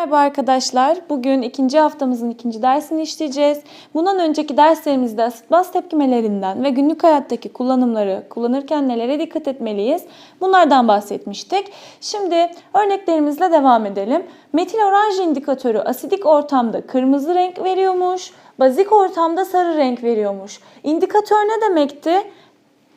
Merhaba arkadaşlar. Bugün ikinci haftamızın ikinci dersini işleyeceğiz. Bundan önceki derslerimizde asit baz tepkimelerinden ve günlük hayattaki kullanımları, kullanırken nelere dikkat etmeliyiz? Bunlardan bahsetmiştik. Şimdi örneklerimizle devam edelim. Metil oranj indikatörü asidik ortamda kırmızı renk veriyormuş, bazik ortamda sarı renk veriyormuş. İndikatör ne demekti?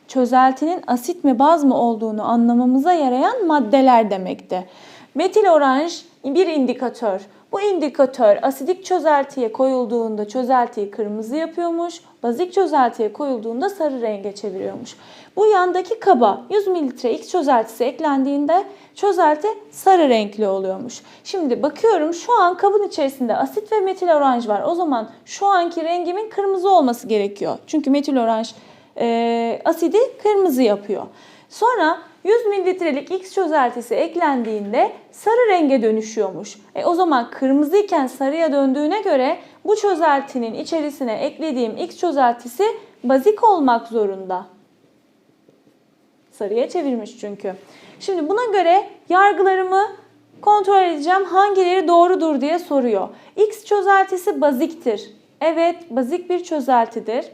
çözeltinin asit mi baz mı olduğunu anlamamıza yarayan maddeler demekti. Metil oranj bir indikatör. Bu indikatör asidik çözeltiye koyulduğunda çözeltiyi kırmızı yapıyormuş, bazik çözeltiye koyulduğunda sarı renge çeviriyormuş. Bu yandaki kaba 100 mililitre X çözeltisi eklendiğinde çözelti sarı renkli oluyormuş. Şimdi bakıyorum şu an kabın içerisinde asit ve metil oranj var. O zaman şu anki rengimin kırmızı olması gerekiyor. Çünkü metil oranj e, asidi kırmızı yapıyor. Sonra 100 mililitrelik X çözeltisi eklendiğinde sarı renge dönüşüyormuş. E, o zaman kırmızı iken sarıya döndüğüne göre bu çözeltinin içerisine eklediğim X çözeltisi bazik olmak zorunda. Sarıya çevirmiş çünkü. Şimdi buna göre yargılarımı kontrol edeceğim. Hangileri doğrudur diye soruyor. X çözeltisi baziktir. Evet, bazik bir çözeltidir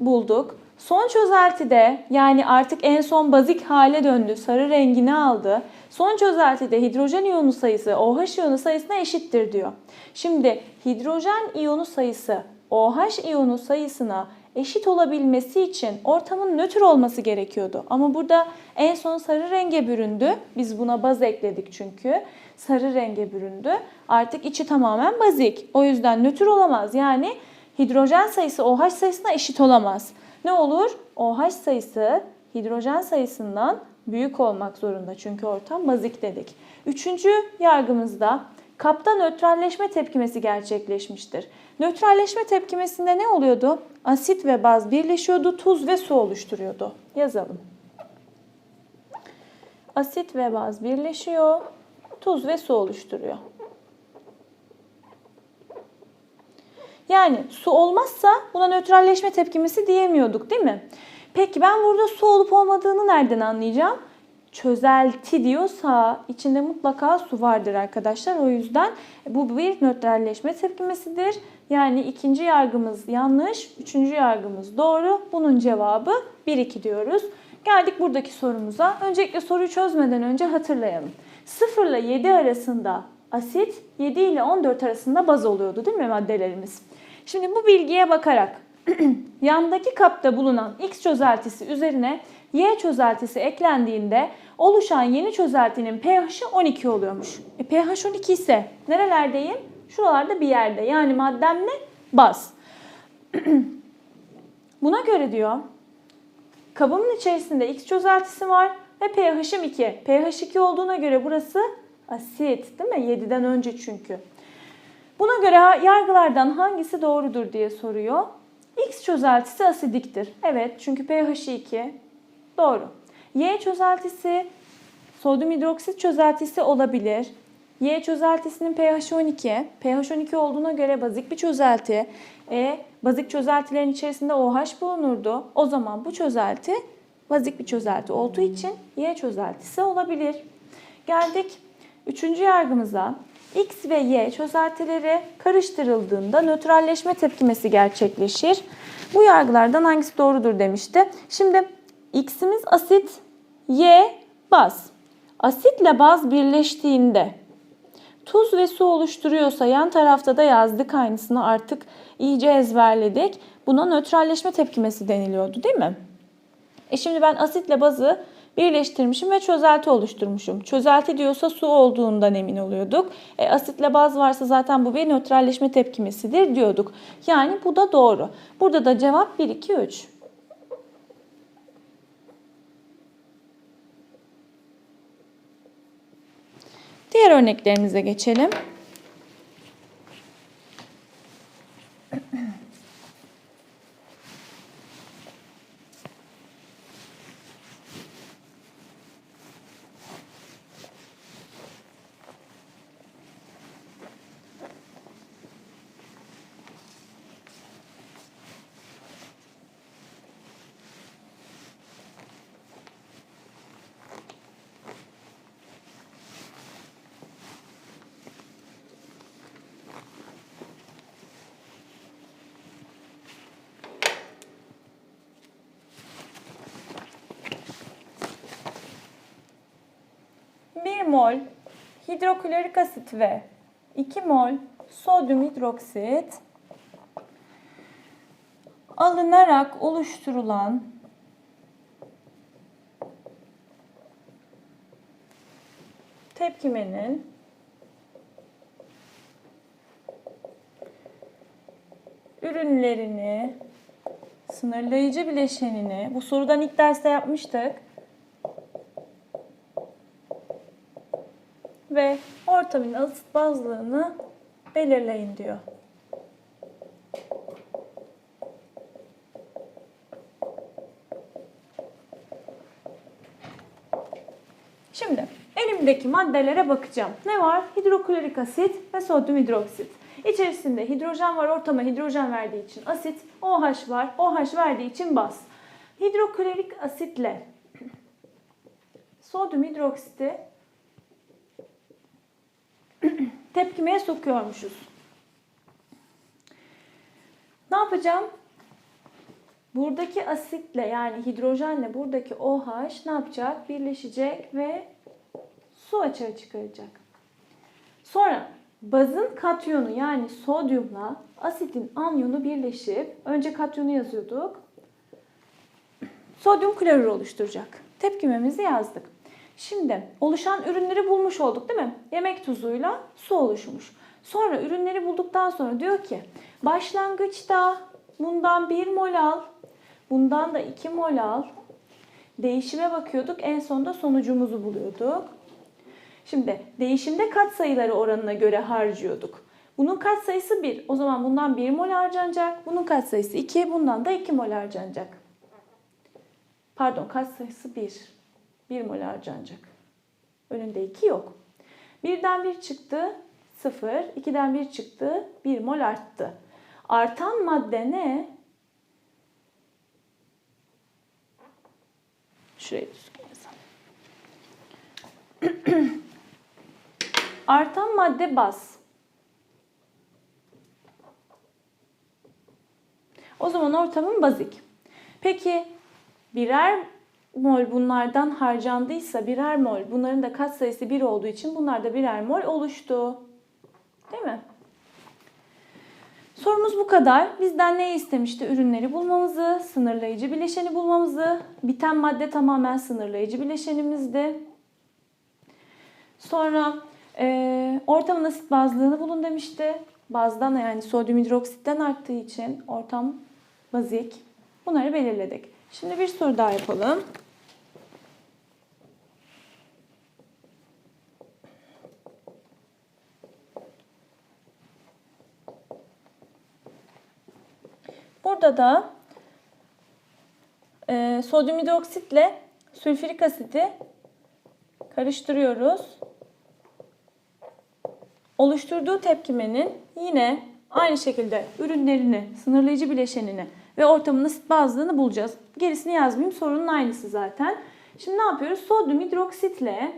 bulduk. Son çözeltide yani artık en son bazik hale döndü, sarı rengini aldı. Son çözeltide hidrojen iyonu sayısı OH iyonu sayısına eşittir diyor. Şimdi hidrojen iyonu sayısı OH iyonu sayısına eşit olabilmesi için ortamın nötr olması gerekiyordu. Ama burada en son sarı renge büründü. Biz buna baz ekledik çünkü. Sarı renge büründü. Artık içi tamamen bazik. O yüzden nötr olamaz. Yani hidrojen sayısı OH sayısına eşit olamaz. Ne olur? OH sayısı hidrojen sayısından büyük olmak zorunda. Çünkü ortam bazik dedik. Üçüncü yargımızda kapta nötralleşme tepkimesi gerçekleşmiştir. Nötralleşme tepkimesinde ne oluyordu? Asit ve baz birleşiyordu, tuz ve su oluşturuyordu. Yazalım. Asit ve baz birleşiyor, tuz ve su oluşturuyor. Yani su olmazsa buna nötralleşme tepkimesi diyemiyorduk değil mi? Peki ben burada su olup olmadığını nereden anlayacağım? Çözelti diyorsa içinde mutlaka su vardır arkadaşlar. O yüzden bu bir nötralleşme tepkimesidir. Yani ikinci yargımız yanlış, üçüncü yargımız doğru. Bunun cevabı 1-2 diyoruz. Geldik buradaki sorumuza. Öncelikle soruyu çözmeden önce hatırlayalım. 0 ile 7 arasında asit, 7 ile 14 arasında baz oluyordu değil mi maddelerimiz? Şimdi bu bilgiye bakarak yandaki kapta bulunan X çözeltisi üzerine Y çözeltisi eklendiğinde oluşan yeni çözeltinin pH'i 12 oluyormuş. E, pH 12 ise nerelerdeyim? Şuralarda bir yerde. Yani maddem ne? Baz. Buna göre diyor kabımın içerisinde X çözeltisi var ve pH'im 2. pH 2 olduğuna göre burası asit değil mi? 7'den önce çünkü. Buna göre yargılardan hangisi doğrudur diye soruyor. X çözeltisi asidiktir. Evet çünkü pH 2 doğru. Y çözeltisi sodyum hidroksit çözeltisi olabilir. Y çözeltisinin pH 12. pH 12 olduğuna göre bazik bir çözelti. E, bazik çözeltilerin içerisinde OH bulunurdu. O zaman bu çözelti bazik bir çözelti olduğu için Y çözeltisi olabilir. Geldik üçüncü yargımıza. X ve Y çözeltileri karıştırıldığında nötralleşme tepkimesi gerçekleşir. Bu yargılardan hangisi doğrudur demişti. Şimdi X'imiz asit, Y baz. Asitle baz birleştiğinde tuz ve su oluşturuyorsa yan tarafta da yazdık aynısını artık iyice ezberledik. Buna nötralleşme tepkimesi deniliyordu değil mi? E şimdi ben asitle bazı birleştirmişim ve çözelti oluşturmuşum. Çözelti diyorsa su olduğundan emin oluyorduk. E, asitle baz varsa zaten bu bir nötralleşme tepkimesidir diyorduk. Yani bu da doğru. Burada da cevap 1, 2, 3. Diğer örneklerimize geçelim. Hidroklorik asit ve 2 mol sodyum hidroksit alınarak oluşturulan tepkimenin ürünlerini, sınırlayıcı bileşenini, bu sorudan ilk derste yapmıştık. Ve ortamın asit bazlığını belirleyin diyor. Şimdi elimdeki maddelere bakacağım. Ne var? Hidroklorik asit ve sodyum hidroksit. İçerisinde hidrojen var, ortama hidrojen verdiği için asit, OH var, OH verdiği için baz. Hidroklorik asitle sodyum hidroksiti tepkimeye sokuyormuşuz. Ne yapacağım? Buradaki asitle yani hidrojenle buradaki OH ne yapacak? Birleşecek ve su açığa çıkaracak. Sonra bazın katyonu yani sodyumla asitin anyonu birleşip önce katyonu yazıyorduk. Sodyum klorür oluşturacak. Tepkimemizi yazdık. Şimdi oluşan ürünleri bulmuş olduk değil mi? Yemek tuzuyla su oluşmuş. Sonra ürünleri bulduktan sonra diyor ki başlangıçta bundan 1 mol al, bundan da 2 mol al. Değişime bakıyorduk. En sonunda sonucumuzu buluyorduk. Şimdi değişimde katsayıları oranına göre harcıyorduk. Bunun katsayısı 1. O zaman bundan 1 mol harcanacak. Bunun katsayısı 2. Bundan da 2 mol harcanacak. Pardon katsayısı 1. 1 mol harcanacak. Önünde 2 yok. 1'den 1 çıktı 0. 2'den 1 çıktı 1 mol arttı. Artan madde ne? Şuraya düzgün yazalım. Artan madde baz. O zaman ortamın bazik. Peki birer mol bunlardan harcandıysa birer mol bunların da katsayısı 1 olduğu için bunlar da birer mol oluştu. Değil mi? Sorumuz bu kadar. Bizden ne istemişti? Ürünleri bulmamızı, sınırlayıcı bileşeni bulmamızı. Biten madde tamamen sınırlayıcı bileşenimizdi. Sonra e, ortamın asit bazlığını bulun demişti. Bazdan yani sodyum hidroksitten arttığı için ortam bazik. Bunları belirledik. Şimdi bir soru daha yapalım. Burada da e, sodyum hidroksitle sülfürik asiti karıştırıyoruz. Oluşturduğu tepkimenin yine aynı şekilde ürünlerini, sınırlayıcı bileşenini ve ortamın asit bazlığını bulacağız. Gerisini yazmayayım. Sorunun aynısı zaten. Şimdi ne yapıyoruz? Sodyum hidroksitle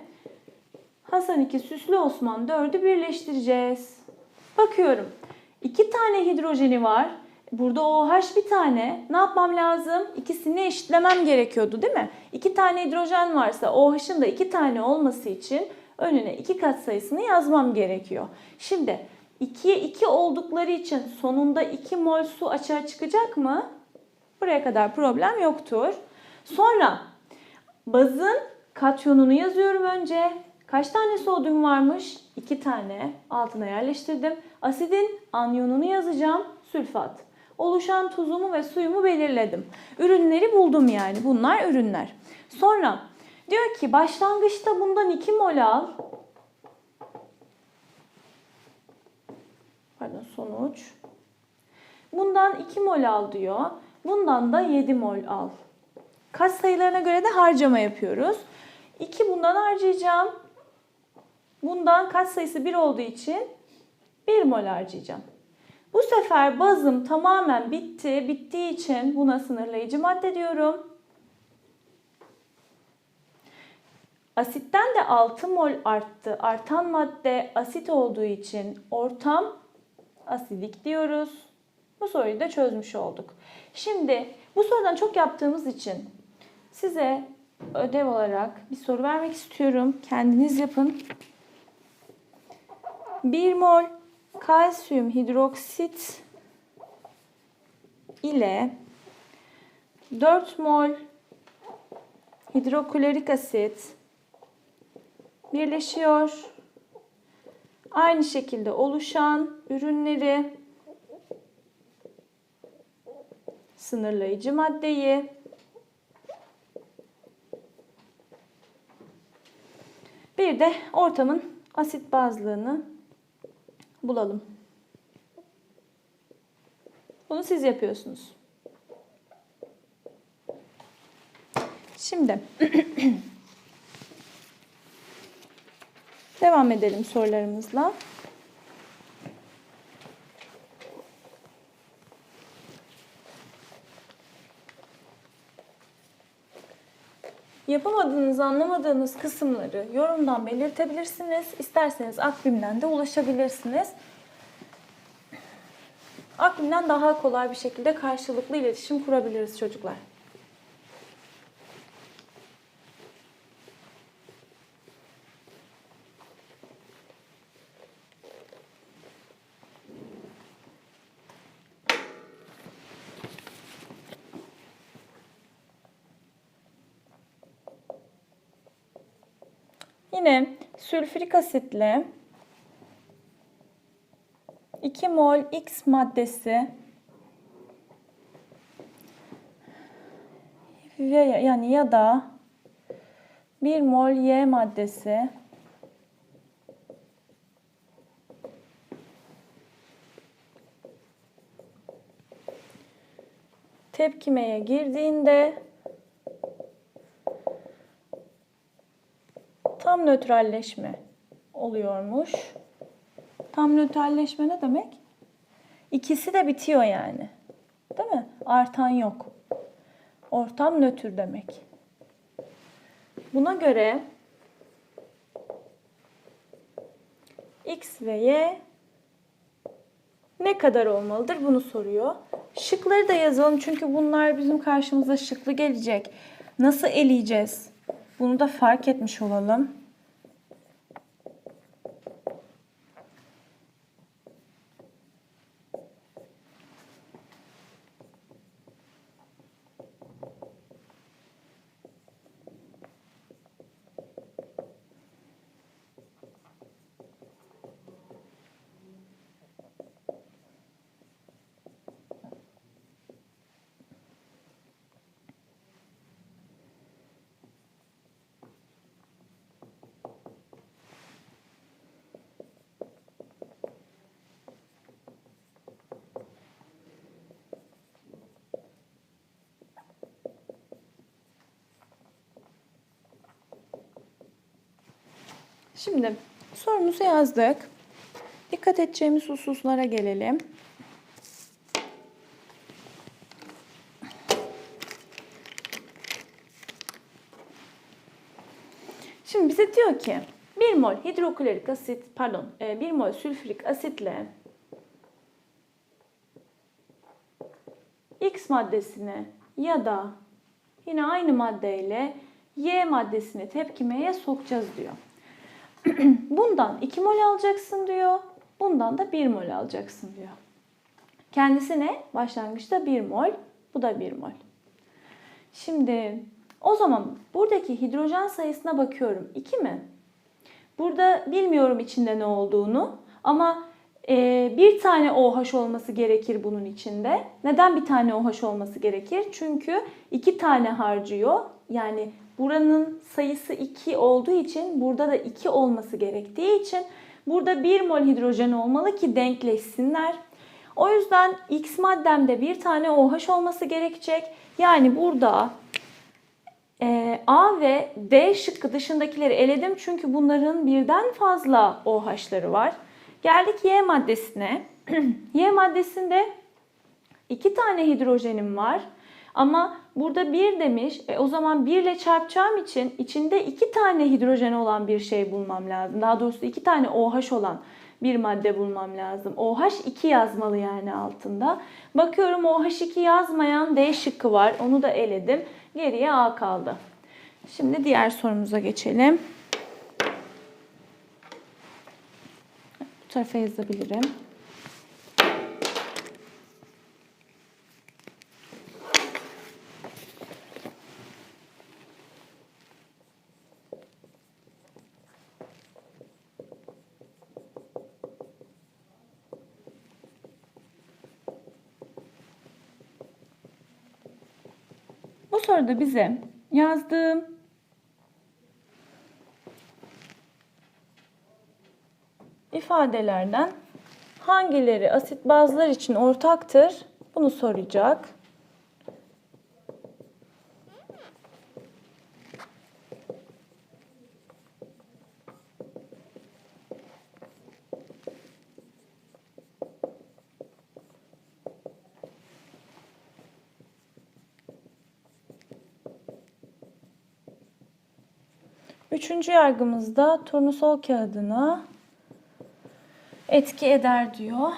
Hasan 2 Süslü Osman 4'ü birleştireceğiz. Bakıyorum. İki tane hidrojeni var. Burada OH bir tane. Ne yapmam lazım? İkisini eşitlemem gerekiyordu değil mi? İki tane hidrojen varsa OH'ın da iki tane olması için önüne iki kat sayısını yazmam gerekiyor. Şimdi 2'ye 2 oldukları için sonunda 2 mol su açığa çıkacak mı? Buraya kadar problem yoktur. Sonra bazın katyonunu yazıyorum önce. Kaç tane sodyum varmış? 2 tane. Altına yerleştirdim. Asidin anyonunu yazacağım. Sülfat. Oluşan tuzumu ve suyumu belirledim. Ürünleri buldum yani. Bunlar ürünler. Sonra diyor ki başlangıçta bundan 2 mol al. Pardon sonuç. Bundan 2 mol al diyor. Bundan da 7 mol al. Kaç sayılarına göre de harcama yapıyoruz. 2 bundan harcayacağım. Bundan kaç sayısı 1 olduğu için 1 mol harcayacağım. Bu sefer bazım tamamen bitti. Bittiği için buna sınırlayıcı madde diyorum. Asitten de 6 mol arttı. Artan madde asit olduğu için ortam asidik diyoruz. Bu soruyu da çözmüş olduk. Şimdi bu sorudan çok yaptığımız için size ödev olarak bir soru vermek istiyorum. Kendiniz yapın. 1 mol kalsiyum hidroksit ile 4 mol hidroklorik asit birleşiyor. Aynı şekilde oluşan ürünleri sınırlayıcı maddeyi bir de ortamın asit bazlığını bulalım. Bunu siz yapıyorsunuz. Şimdi devam edelim sorularımızla. Yapamadığınız, anlamadığınız kısımları yorumdan belirtebilirsiniz. İsterseniz Akbim'den de ulaşabilirsiniz. Akbim'den daha kolay bir şekilde karşılıklı iletişim kurabiliriz çocuklar. Yine sülfürik asitle 2 mol X maddesi ve yani ya da 1 mol Y maddesi tepkimeye girdiğinde tam nötralleşme oluyormuş. Tam nötralleşme ne demek? İkisi de bitiyor yani. Değil mi? Artan yok. Ortam nötr demek. Buna göre X ve Y ne kadar olmalıdır bunu soruyor. Şıkları da yazalım çünkü bunlar bizim karşımıza şıklı gelecek. Nasıl eleyeceğiz? Bunu da fark etmiş olalım. Şimdi sorumuzu yazdık. Dikkat edeceğimiz hususlara gelelim. Şimdi bize diyor ki 1 mol hidroklorik asit, pardon, 1 mol sülfürik asitle X maddesini ya da yine aynı maddeyle Y maddesini tepkimeye sokacağız diyor. Bundan 2 mol alacaksın diyor. Bundan da 1 mol alacaksın diyor. Kendisi ne? Başlangıçta 1 mol. Bu da 1 mol. Şimdi o zaman buradaki hidrojen sayısına bakıyorum. 2 mi? Burada bilmiyorum içinde ne olduğunu ama e, bir tane OH olması gerekir bunun içinde. Neden bir tane OH olması gerekir? Çünkü iki tane harcıyor. Yani buranın sayısı 2 olduğu için burada da 2 olması gerektiği için burada 1 mol hidrojen olmalı ki denkleşsinler. O yüzden X maddemde bir tane OH olması gerekecek. Yani burada e, A ve D şıkkı dışındakileri eledim çünkü bunların birden fazla OH'ları var. Geldik Y maddesine. y maddesinde iki tane hidrojenim var. Ama burada bir demiş. E, o zaman 1 ile çarpacağım için içinde iki tane hidrojen olan bir şey bulmam lazım. Daha doğrusu iki tane OH olan bir madde bulmam lazım. OH 2 yazmalı yani altında. Bakıyorum OH 2 yazmayan D şıkkı var. Onu da eledim. Geriye A kaldı. Şimdi diğer sorumuza geçelim. tarafa yazabilirim. Bu soruda bize yazdığım ifadelerden hangileri asit bazlar için ortaktır? Bunu soracak. Üçüncü yargımızda turnusol kağıdına etki eder diyor.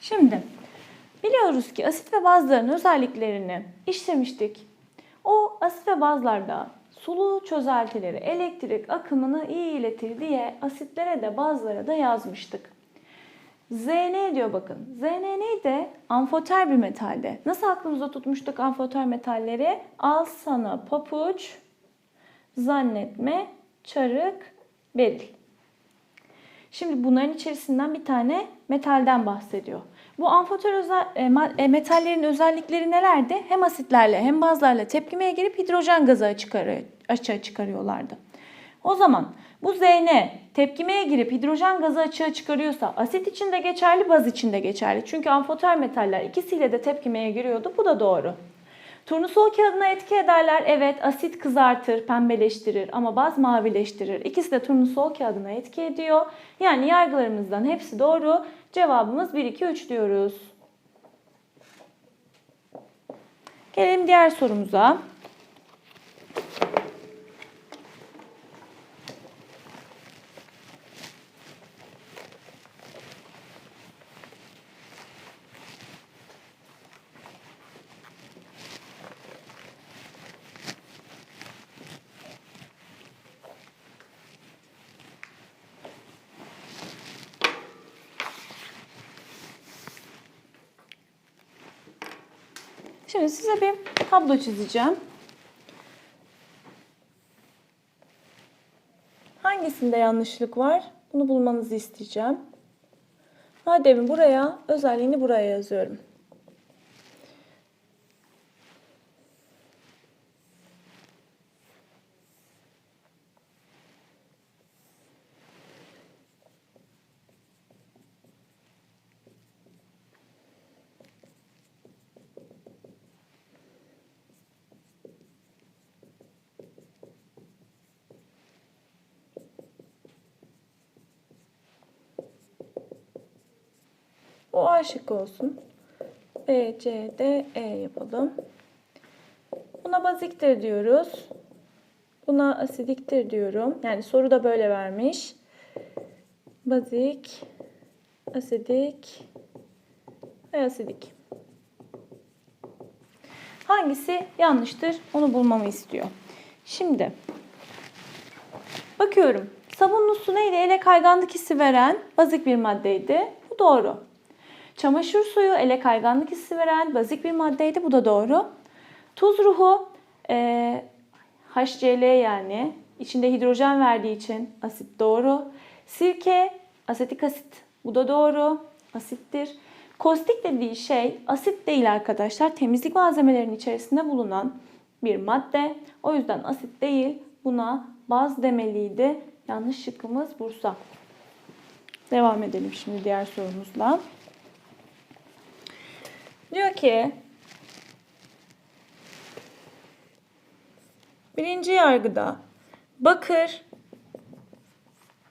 Şimdi biliyoruz asit ve bazların özelliklerini işlemiştik. O asit ve bazlarda sulu çözeltileri elektrik akımını iyi iletir diye asitlere de bazlara da yazmıştık. Zn diyor bakın. Zn neydi? Amfoter bir metalde. Nasıl aklımızda tutmuştuk amfoter metalleri? Al sana papuç, zannetme, çarık, beril. Şimdi bunların içerisinden bir tane metalden bahsediyor. Bu amfoter özel, e, e, metallerin özellikleri nelerdi? Hem asitlerle hem bazlarla tepkimeye girip hidrojen gazı açığa çıkarıyorlardı. O zaman bu Zn tepkimeye girip hidrojen gazı açığa çıkarıyorsa asit için de geçerli, baz için de geçerli. Çünkü amfoter metaller ikisiyle de tepkimeye giriyordu. Bu da doğru. Turnusol kağıdına etki ederler. Evet asit kızartır, pembeleştirir ama baz mavileştirir. İkisi de turnusol kağıdına etki ediyor. Yani yargılarımızdan hepsi doğru. Cevabımız 1, 2, 3 diyoruz. Gelelim diğer sorumuza. Şimdi size bir tablo çizeceğim. Hangisinde yanlışlık var? Bunu bulmanızı isteyeceğim. Mademin buraya, özelliğini buraya yazıyorum. O A şıkkı olsun. B, C, D, E yapalım. Buna baziktir diyoruz. Buna asidiktir diyorum. Yani soru da böyle vermiş. Bazik, asidik ve asidik. Hangisi yanlıştır onu bulmamı istiyor. Şimdi bakıyorum. Sabunlu su neydi? Ele kayganlık hissi veren bazik bir maddeydi. Bu doğru. Çamaşır suyu ele kayganlık hissi veren bazik bir maddeydi. Bu da doğru. Tuz ruhu e, HCl yani içinde hidrojen verdiği için asit doğru. Sirke asetik asit. Bu da doğru. Asittir. Kostik dediği şey asit değil arkadaşlar. Temizlik malzemelerinin içerisinde bulunan bir madde. O yüzden asit değil. Buna baz demeliydi. Yanlış şıkkımız Bursa. Devam edelim şimdi diğer sorumuzla. Diyor ki birinci yargıda bakır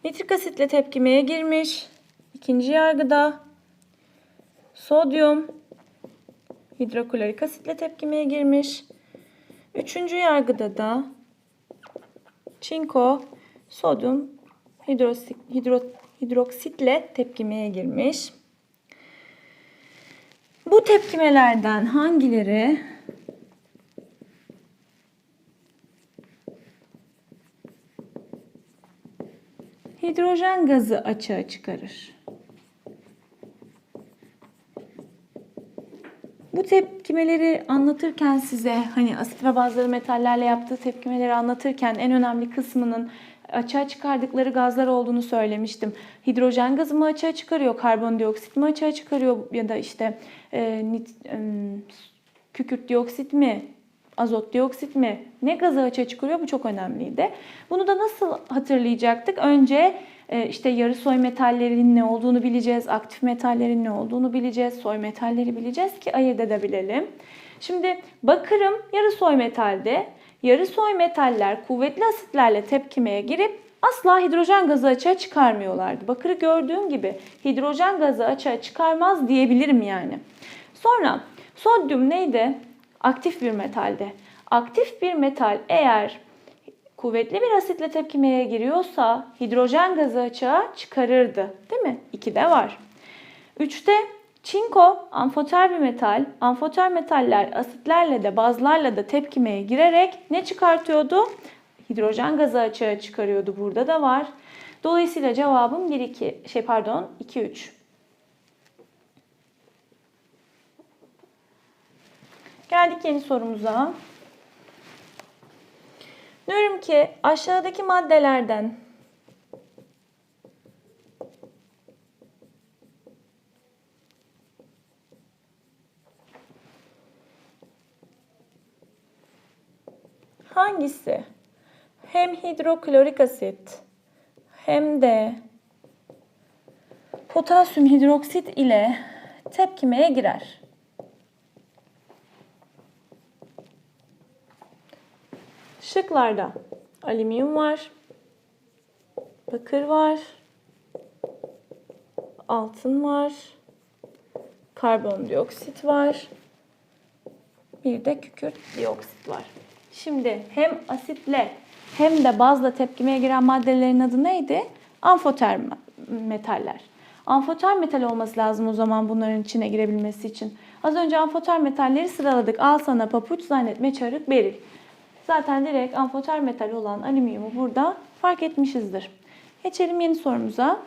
nitrik asitle tepkimeye girmiş. İkinci yargıda sodyum hidroklorik asitle tepkimeye girmiş. Üçüncü yargıda da Çinko sodyum hidrosi- hidro, hidroksitle tepkimeye girmiş. Bu tepkimelerden hangileri hidrojen gazı açığa çıkarır? Bu tepkimeleri anlatırken size hani asit ve bazıları metallerle yaptığı tepkimeleri anlatırken en önemli kısmının açığa çıkardıkları gazlar olduğunu söylemiştim. Hidrojen gazı mı açığa çıkarıyor, karbondioksit mi açığa çıkarıyor ya da işte e, nit, e, kükürt dioksit mi, azot dioksit mi ne gazı açığa çıkarıyor bu çok önemliydi. Bunu da nasıl hatırlayacaktık? Önce e, işte yarı soy metallerin ne olduğunu bileceğiz, aktif metallerin ne olduğunu bileceğiz, soy metalleri bileceğiz ki ayırt edebilelim. Şimdi bakırım yarı soy metalde. Yarı soy metaller kuvvetli asitlerle tepkimeye girip asla hidrojen gazı açığa çıkarmıyorlardı. Bakırı gördüğüm gibi hidrojen gazı açığa çıkarmaz diyebilirim yani. Sonra sodyum neydi? Aktif bir metalde. Aktif bir metal eğer kuvvetli bir asitle tepkimeye giriyorsa hidrojen gazı açığa çıkarırdı. Değil mi? 2'de var. 3'te çinko amfoter bir metal. Amfoter metaller asitlerle de bazlarla da tepkimeye girerek ne çıkartıyordu? Hidrojen gazı açığa çıkarıyordu. Burada da var. Dolayısıyla cevabım 1 2 şey pardon 2 3. Geldik yeni sorumuza. Diyorum ki aşağıdaki maddelerden hangisi hem hidroklorik asit hem de potasyum hidroksit ile tepkimeye girer? Şıklarda alüminyum var, bakır var, altın var, karbondioksit var, bir de kükürt dioksit var. Şimdi hem asitle hem de bazla tepkimeye giren maddelerin adı neydi? Amfoter metaller. Amfoter metal olması lazım o zaman bunların içine girebilmesi için. Az önce amfoter metalleri sıraladık. Al sana papuç, zannetme, çarık, beril. Zaten direkt amfoter metal olan alüminyumu burada fark etmişizdir. Geçelim yeni sorumuza.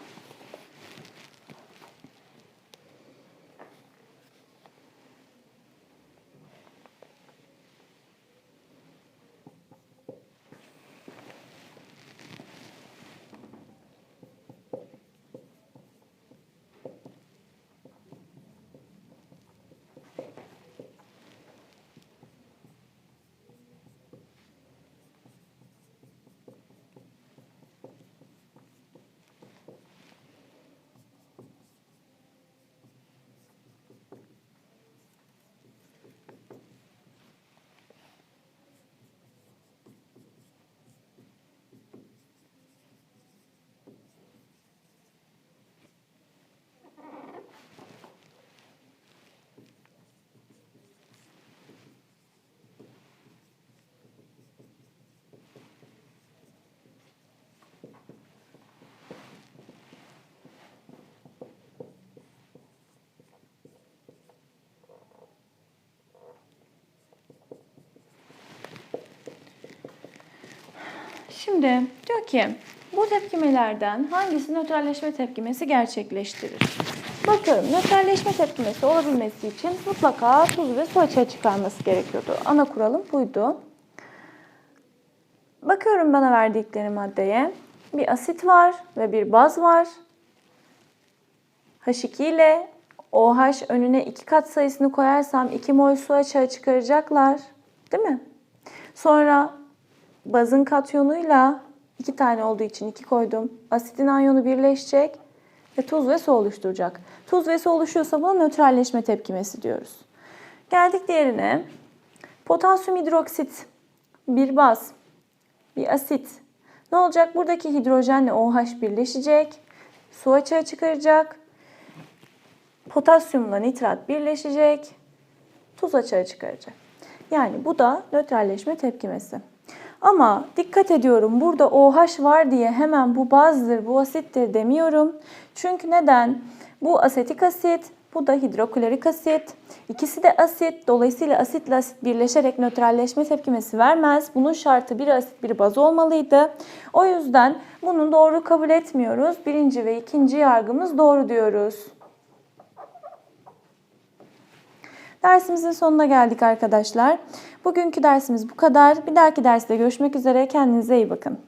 Şimdi diyor ki bu tepkimelerden hangisi nötralleşme tepkimesi gerçekleştirir? Bakıyorum nötralleşme tepkimesi olabilmesi için mutlaka tuz ve su açığa çıkarması gerekiyordu. Ana kuralım buydu. Bakıyorum bana verdikleri maddeye. Bir asit var ve bir baz var. H2 ile OH önüne iki kat sayısını koyarsam 2 mol su açığa çıkaracaklar. Değil mi? Sonra bazın katyonuyla iki tane olduğu için iki koydum. Asitin anyonu birleşecek ve tuz ve su oluşturacak. Tuz ve su oluşuyorsa buna nötralleşme tepkimesi diyoruz. Geldik diğerine. Potasyum hidroksit bir baz, bir asit. Ne olacak? Buradaki hidrojenle OH birleşecek. Su açığa çıkaracak. Potasyumla nitrat birleşecek. Tuz açığa çıkaracak. Yani bu da nötralleşme tepkimesi. Ama dikkat ediyorum burada OH var diye hemen bu bazdır, bu asittir demiyorum. Çünkü neden? Bu asetik asit, bu da hidroklorik asit. İkisi de asit. Dolayısıyla asitle asit birleşerek nötralleşme tepkimesi vermez. Bunun şartı bir asit bir baz olmalıydı. O yüzden bunu doğru kabul etmiyoruz. Birinci ve ikinci yargımız doğru diyoruz. Dersimizin sonuna geldik arkadaşlar. Bugünkü dersimiz bu kadar. Bir dahaki derste görüşmek üzere. Kendinize iyi bakın.